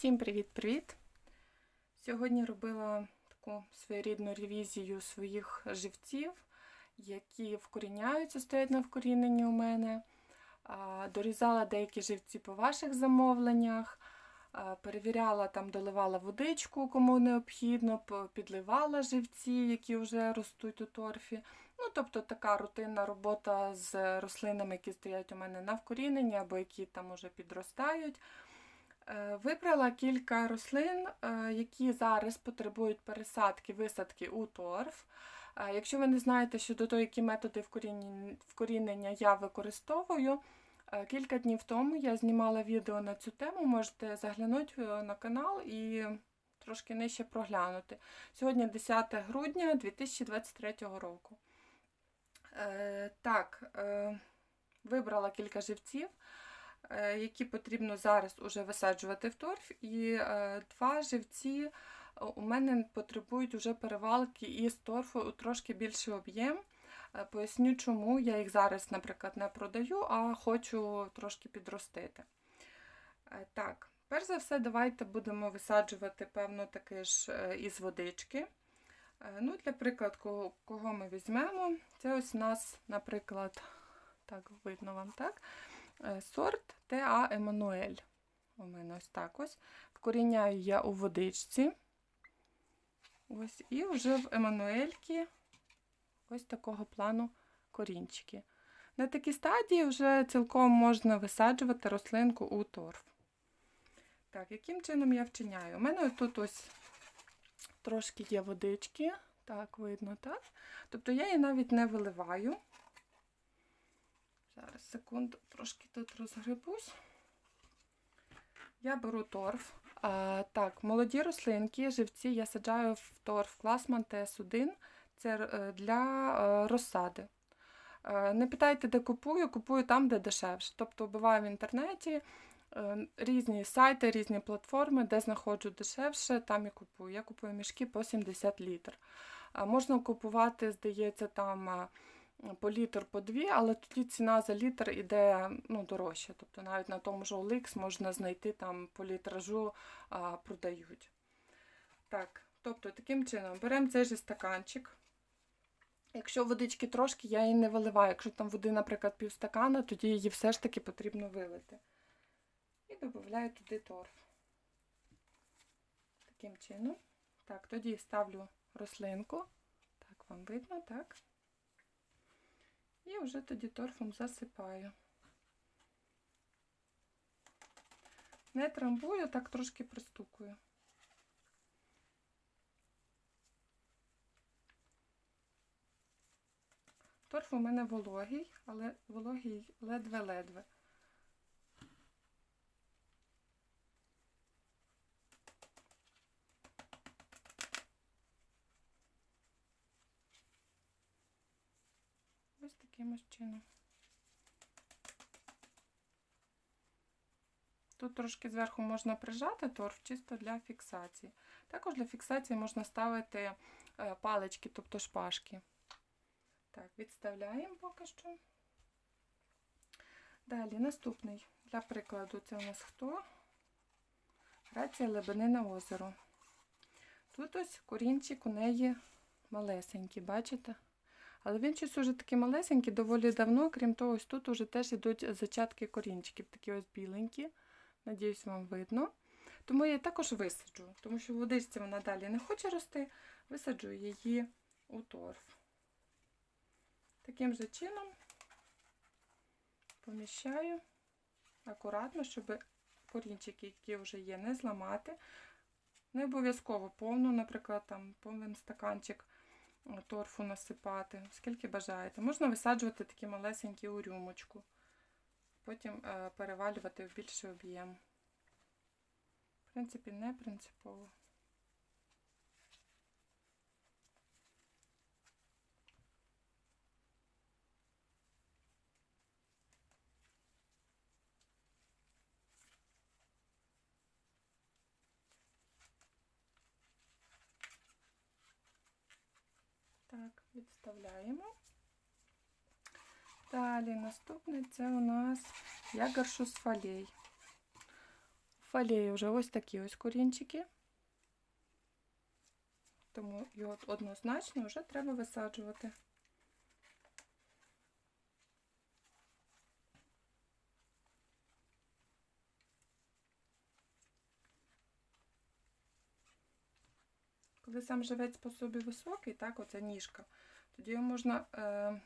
Всім привіт-привіт! Сьогодні робила таку своєрідну ревізію своїх живців, які вкоріняються, стоять на вкоріненні у мене. Дорізала деякі живці по ваших замовленнях, перевіряла, там, доливала водичку, кому необхідно, підливала живці, які вже ростуть у торфі. Ну, тобто така рутинна робота з рослинами, які стоять у мене на вкоріненні або які там уже підростають. Е, Вибрала кілька рослин, е, які зараз потребують пересадки, висадки у торф. Е, Якщо ви не знаєте щодо того, які методи вкорінення я використовую, кілька днів тому я знімала відео на цю тему, можете заглянути на канал і трошки нижче проглянути. Сьогодні 10 грудня 2023 року. Так, вибрала кілька живців які потрібно зараз уже висаджувати в торф, і е, два живці е, у мене потребують уже перевалки із торфу у трошки більший об'єм. Е, Поясню, чому я їх зараз, наприклад, не продаю, а хочу трошки підростити. Е, Так, перш за все, давайте будемо висаджувати, певно, таки ж е, із водички. Е, Ну, Для прикладу, кого- кого ми візьмемо, це ось у нас, наприклад, так видно вам, так? Е, Сорт ТА Еммануель. У мене ось так ось. Вкоріняю я у водичці. Ось, і вже в Еммануельки ось такого плану корінчики. На такій стадії вже цілком можна висаджувати рослинку у торф. Так, яким чином я вчиняю? У мене тут ось трошки є водички. Так, видно, так? Тобто я її навіть не виливаю. Зараз, секунду, трошки тут розгребусь. Я беру торф. А, так, молоді рослинки, живці я саджаю в торф Класман ТС1. Це е, для е, розсади. Е, Не питайте, де купую, купую там, де дешевше. Тобто вбиваю в інтернеті різні сайти, різні платформи, де знаходжу дешевше, там і купую. Я купую мішки по 70 літр. Можна купувати, здається, там по літр по дві, але тоді ціна за літр іде ну, дорожче. Тобто навіть на тому ж OLX можна знайти там по літражу а, продають. Так, тобто таким чином беремо цей же стаканчик. Якщо водички трошки, я її не виливаю. Якщо там води, наприклад, півстакана, тоді її все ж таки потрібно вилити. І додаю туди торф. Таким чином. Так, тоді ставлю рослинку. Так, вам видно, так? І вже тоді торфом засипаю. Не трамбую, так трошки пристукую. Торф у мене вологий, але вологий ледве-ледве. Ось таким ось чином. Тут трошки зверху можна прижати торф чисто для фіксації. Також для фіксації можна ставити е, палички, тобто шпажки. Так, відставляємо поки що. Далі наступний. Для прикладу, це у нас хто? Грація Лебенина озеро. Тут ось корінчик у неї малесенький, бачите? Але він щось уже такий малесенький, доволі давно, крім того, ось тут уже теж йдуть зачатки корінчиків, такі ось біленькі. Надіюсь, вам видно. Тому я також висаджу, тому що в водичці вона далі не хоче рости, висаджу її у торф. Таким же чином поміщаю акуратно, щоб корінчики, які вже є, не зламати. Не обов'язково повну, наприклад, там повний стаканчик торфу насипати, скільки бажаєте. Можна висаджувати такі малесенькі у рюмочку, потім е, перевалювати в більший об'єм. В принципі, не принципово. Так, відставляємо. Далі наступне це у нас ягершус фалей. фалії вже ось такі ось корінчики. Тому його однозначно вже треба висаджувати. Коли сам живець по собі високий, так, оця ніжка, тоді його можна е,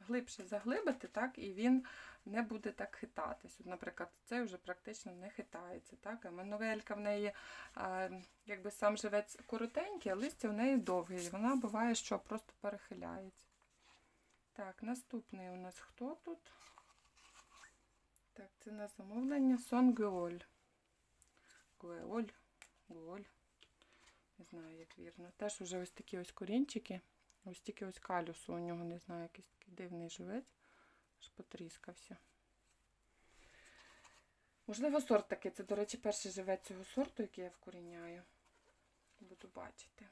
глибше заглибити, так, і він не буде так хитатись. От, наприклад, цей вже практично не хитається. Так? А мановелька в неї, е, якби сам живець коротенький, а листя в неї довге. І вона буває, що просто перехиляється. Так, наступний у нас хто тут? Так, це на замовлення Сон Геоль. Гуеоль, Гуоль. Не знаю, як вірно. Теж вже ось такі ось корінчики. Ось тільки ось калюсу у нього, не знаю, якийсь такий дивний живець. Аж потріскався. Можливо, сорт такий. Це, до речі, перший живець цього сорту, який я вкоріняю. Буду бачити.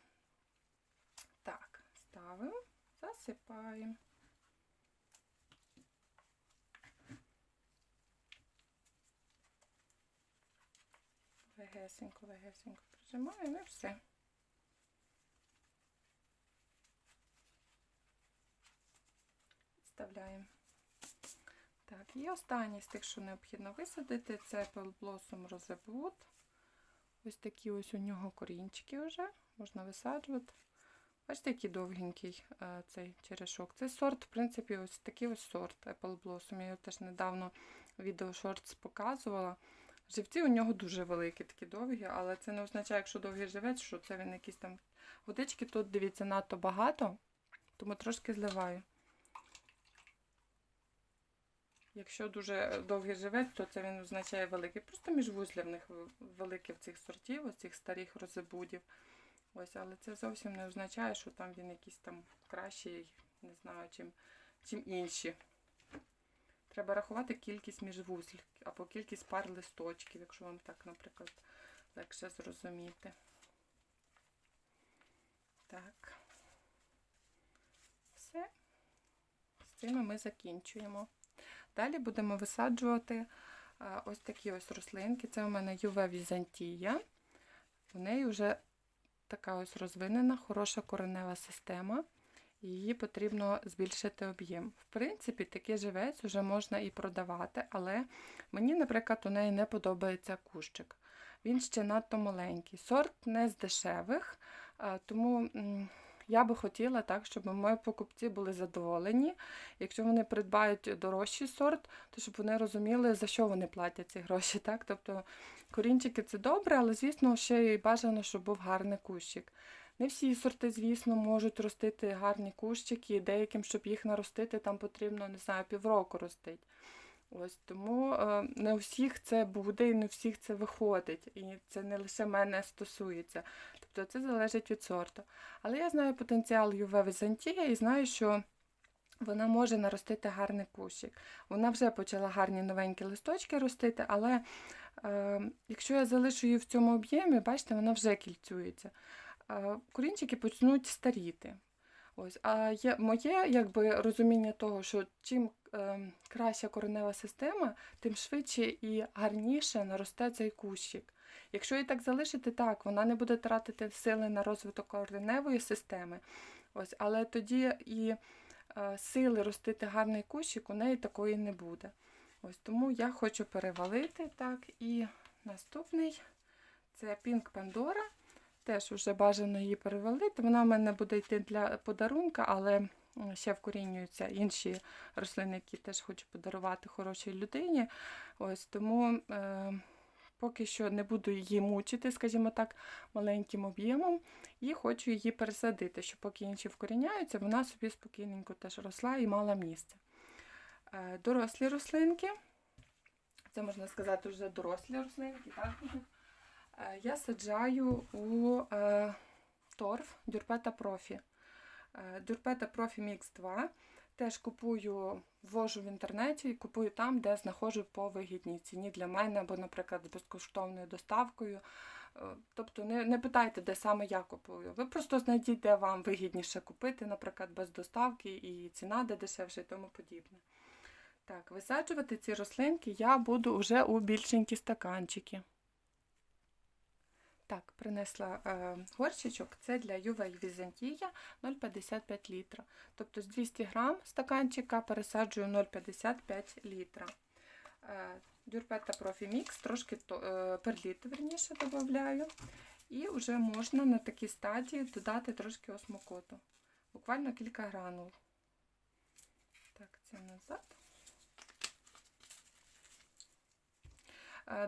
Так, ставимо, засипаємо. Легесенько, легесенько прижимаємо і все. Вставляємо. Так, і останній з тих, що необхідно висадити, це Blossom Rosewood. Ось такі ось у нього корінчики вже, можна висаджувати. Бачите, який довгенький а, цей черешок. Цей сорт, в принципі, ось такий ось сорт Apple Blossom. Я його теж недавно в відео шортс показувала. Живці у нього дуже великі, такі довгі, але це не означає, якщо довгий живець, що це він якийсь там водички. Тут, дивіться, надто багато, тому трошки зливаю. Якщо дуже довгий живець, то це він означає великий. Просто міжвузля в них великі в цих сортів, ось цих старих розебудів. Ось, але це зовсім не означає, що там він якийсь там кращий, не знаю, чим, чим інші. Треба рахувати кількість міжвузлів або кількість пар листочків, якщо вам так, наприклад, легше зрозуміти. Так. Все. З цими ми закінчуємо. Далі будемо висаджувати ось такі ось рослинки. Це у мене Юве Візантія. У неї вже така ось розвинена, хороша коренева система. Її потрібно збільшити об'єм. В принципі, такий живець вже можна і продавати, але мені, наприклад, у неї не подобається кущик. Він ще надто маленький. Сорт не з дешевих, тому я би хотіла так, щоб мої покупці були задоволені. Якщо вони придбають дорожчий сорт, то щоб вони розуміли, за що вони платять ці гроші. Так? Тобто корінчики це добре, але, звісно, ще й бажано, щоб був гарний кущик. Не всі сорти, звісно, можуть ростити гарні кущики, деяким, щоб їх наростити, там потрібно, не знаю, півроку ростить. Ось Тому е, не у всіх це буде і не всіх це виходить. І це не лише мене стосується. Тобто це залежить від сорту. Але я знаю потенціал Юве Візантія і знаю, що вона може наростити гарний кущик. Вона вже почала гарні новенькі листочки ростити, але е, якщо я залишу її в цьому об'ємі, бачите, вона вже кільцюється. Е, корінчики почнуть старіти. Ось, А є моє якби, розуміння того, що чим е, краща коренева система, тим швидше і гарніше наросте цей кущик. Якщо її так залишити, так, вона не буде тратити сили на розвиток кореневої системи, ось, але тоді і е, сили ростити гарний кущик у неї такої не буде. Ось Тому я хочу перевалити. так, І наступний це Pink Pandora. Теж вже бажано її перевалити. Вона в мене буде йти для подарунка, але ще вкорінюються інші рослини, які теж хочу подарувати хорошій людині. Ось Тому е, поки що не буду її мучити, скажімо так, маленьким об'ємом, і хочу її пересадити, щоб поки інші вкоріняються, вона собі спокійненько теж росла і мала місце. Е, дорослі рослинки. Це можна сказати вже дорослі рослинки. так я саджаю у е, торф Дюрпета Профі. Е, Дюрпета Профі Мікс 2. Теж купую, ввожу в інтернеті і купую там, де знаходжу по вигідній ціні для мене, або, наприклад, з безкоштовною доставкою. Тобто не не питайте, де саме я купую. Ви просто знайдіть, де вам вигідніше купити, наприклад, без доставки, і ціна де дешевше і тому подібне. Так, висаджувати ці рослинки я буду вже у більшенькі стаканчики. Так, принесла е, горщичок. Це для Ювель Візантія 0,55 літра. Тобто з 200 грам стаканчика пересаджую 0,55 літра. Е, Дюрпета Профі Мікс, трошки е, перліт, верніше, додаю. І вже можна на такій стадії додати трошки осмокоту. Буквально кілька гранул. Так, це назад.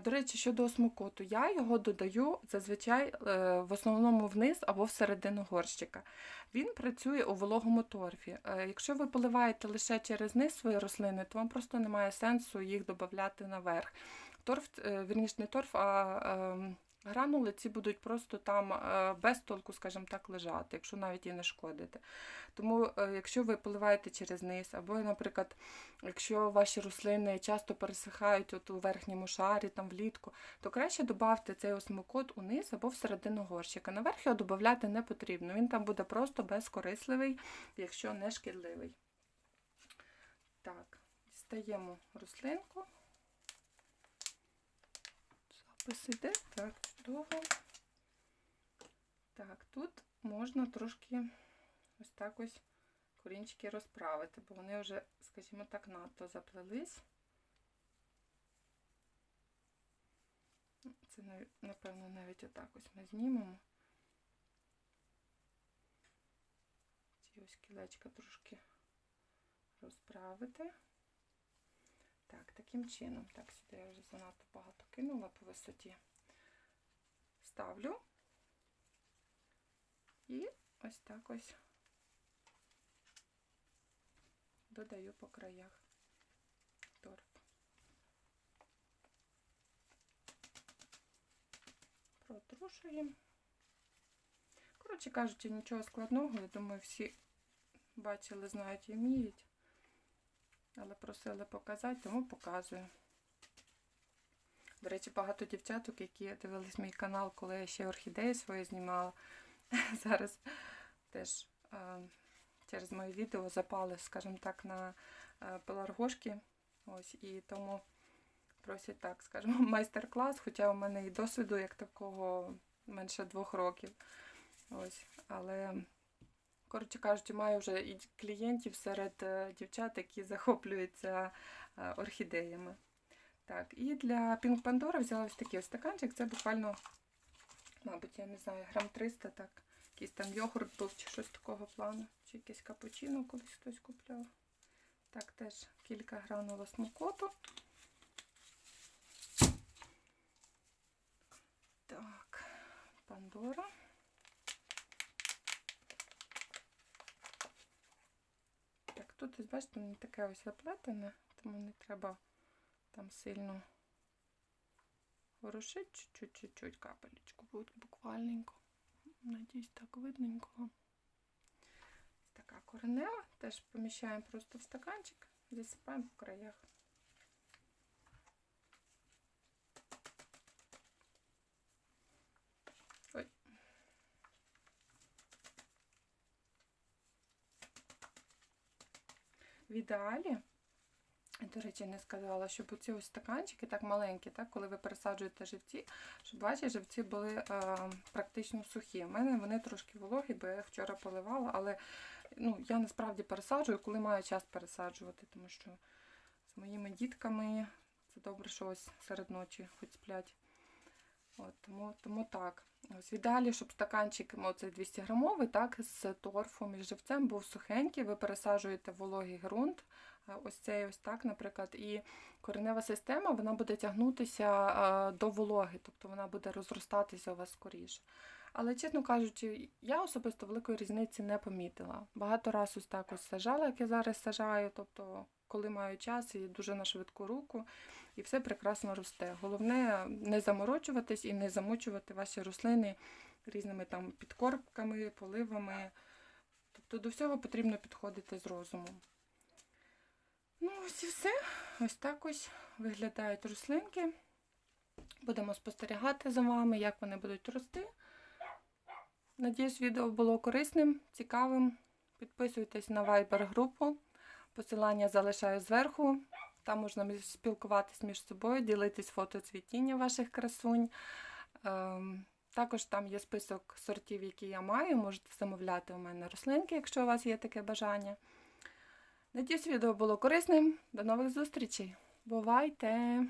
До речі, щодо смокоту, я його додаю зазвичай е, в основному вниз або всередину горщика. Він працює у вологому торфі. Е, Якщо ви поливаєте лише через низ свої рослини, то вам просто немає сенсу їх додати наверх. Торф, е, вірніше, не торф, а ем, гранули ці будуть просто там е, без толку, скажімо так, лежати, якщо навіть і не шкодите. Тому, е, якщо ви поливаєте через низ, або, наприклад, якщо ваші рослини часто пересихають от у верхньому шарі, там влітку, то краще додати цей осмокот униз або всередину горщика. Наверх його додати не потрібно. Він там буде просто безкорисливий, якщо не шкідливий. Так, дістаємо рослинку. Запис іде. Так, чудово. Так, тут можна трошки ось так ось корінчики розправити, бо вони вже, скажімо так, надто заплелись. Це, напевно, навіть отак ось ми знімемо. Ці ось кілечка трошки розправити. Так, таким чином. Так, сюди я вже занадто багато кинула по висоті. Ставлю. І ось так ось додаю по краях торф. Протрушуємо. Коротше кажучи, нічого складного, я думаю, всі бачили, знають і вміють. Але просили показати, тому показую. До речі, багато дівчаток, які дивились мій канал, коли я ще орхідеї свої знімала, зараз теж е, через моє відео запали, скажімо так, на е, пеларгошки. Ось, і тому просять так, скажімо, майстер-клас, хоча у мене і досвіду як такого менше двох років. Ось, але, коротше кажучи, маю вже і клієнтів серед е, дівчат, які захоплюються е, орхідеями. Так, і для Pink Pandora взяла ось такий стаканчик. Це буквально, мабуть, я не знаю, грам 300, так. Якийсь там йогурт був чи щось такого плану. Чи якесь капучино колись хтось купляв. Так, теж кілька гранул смокоту. Так, Пандора. Так, тут, бачите, не таке ось заплетене, тому не треба там сильно ворушити чуть-чуть, капелечку буде буквальненько. Надіюсь, так видненько. вам. Така коренева. Теж поміщаємо просто в стаканчик, засипаємо по краях. В ідеалі до речі, не сказала, щоб оці ось стаканчики так маленькі, так, коли ви пересаджуєте живці, щоб ваші живці були е, практично сухі. У мене вони трошки вологі, бо я вчора поливала, але ну, я насправді пересаджую, коли маю час пересаджувати, тому що з моїми дітками це добре, що ось серед ночі хоч сплять. От, тому, тому так. Ось ідеалі, щоб стаканчик оцей 200 грамовий, так, з торфом і живцем був сухенький, ви пересаджуєте вологий ґрунт, ось цей ось так, наприклад, і коренева система вона буде тягнутися до вологи, тобто вона буде розростатися у вас скоріше. Але, чесно кажучи, я особисто великої різниці не помітила. Багато раз ось так ось сажала, як я зараз сажаю, тобто, коли маю час і дуже на швидку руку, і все прекрасно росте. Головне не заморочуватись і не замочувати ваші рослини різними там підкорпками, поливами. Тобто до всього потрібно підходити з розумом. Ну, ось і все. Ось так ось виглядають рослинки. Будемо спостерігати за вами, як вони будуть рости. Надіюсь, відео було корисним, цікавим. Підписуйтесь на Viber-групу. Посилання залишаю зверху. Там можна спілкуватись між собою, ділитись фото цвітіння ваших красунь. Ем, Також там є список сортів, які я маю. Можете замовляти у мене рослинки, якщо у вас є таке бажання. Надіюсь, відео було корисним. До нових зустрічей. Бувайте!